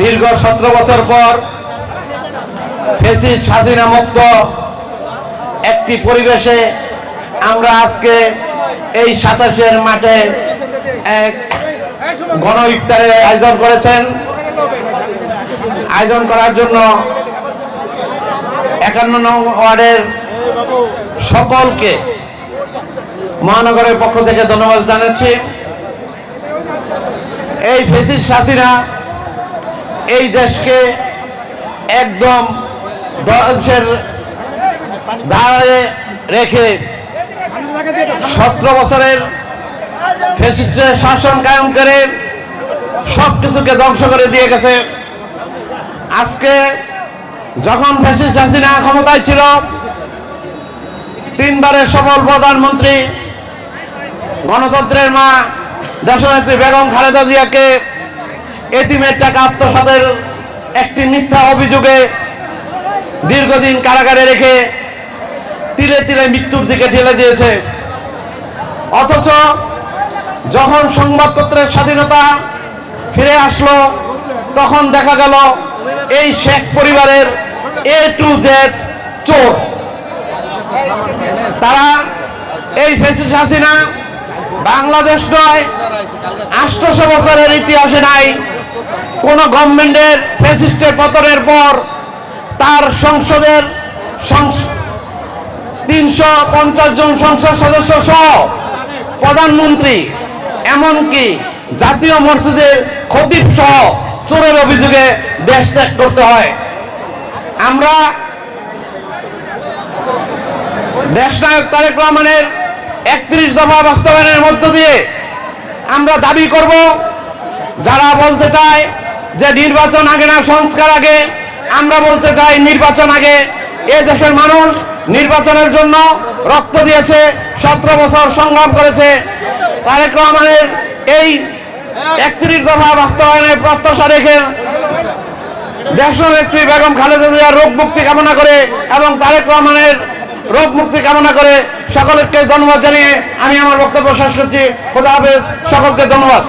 দীর্ঘ সতেরো বছর পর মুক্ত একটি পরিবেশে আমরা আজকে এই সাতাশের মাঠে এক গণ ইফতারের আয়োজন করেছেন। আয়োজন করার জন্য একান্ন নং ওয়ার্ডের সকলকে মহানগরের পক্ষ থেকে ধন্যবাদ জানাচ্ছি। এই ফেসিস হাসিনা এই দেশকে একদম ধ্বংসের ধারে রেখে সতেরো বছরের শাসন কায়েম করে সব কিছুকে ধ্বংস করে দিয়ে গেছে। আজকে যখন ফেসিস হাসিনা ক্ষমতায় ছিল, তিনবারের সফল প্রধানমন্ত্রী, গণতন্ত্রের মা, দেশনেত্রী বেগম খালেদা জিয়াকে এতিমের টাকা আত্মসাতের একটি মিথ্যা অভিযোগে দীর্ঘদিন কারাগারে রেখে তিলে তিলে মৃত্যুর দিকে ঠেলে দিয়েছে। অথচ যখন সংবাদপত্রের স্বাধীনতা ফিরে আসলো, তখন দেখা গেল এই শেখ পরিবারের এ টু জেড চোর। তারা এই ফেসিস হাসিনা বাংলাদেশ নয়, আষ্টশো বছরের ইতিহাসে নাই। কোন গভর্নমেন্টের ফেসিস্টের পতনের পর তার সংসদের তিনশো পঞ্চাশ জন সংসদ সদস্য সহ প্রধানমন্ত্রী, এমনকি জাতীয় মসজিদের খতিব সহ চোরের অভিযোগে দেশ ত্যাগ করতে হয়। আমরা দেশনায়ক তারেক রহমানের একত্রিশ দফা বাস্তবায়নের মধ্য দিয়ে আমরা দাবি করব, যারা বলতে চায় যে নির্বাচন আগে না, সংস্কার আগে, আমরা বলতে চাই নির্বাচন আগে। এ দেশের মানুষ নির্বাচনের জন্য রক্ত দিয়েছে, সতেরো বছর সংগ্রাম করেছে। তারেক রহমানের এই একত্রিশ দফা বাস্তবায়নের প্রত্যাশা রেখে দেশ দেশনেত্রী বেগম খালেদা রোগ মুক্তি কামনা করে এবং তারেক রহমানের রোগ মুক্তি কামনা করে সকলকে ধন্যবাদ জানিয়ে আমি আমার বক্তব্য শেষ করছি। খোদা হাফেজ, সকলকে ধন্যবাদ।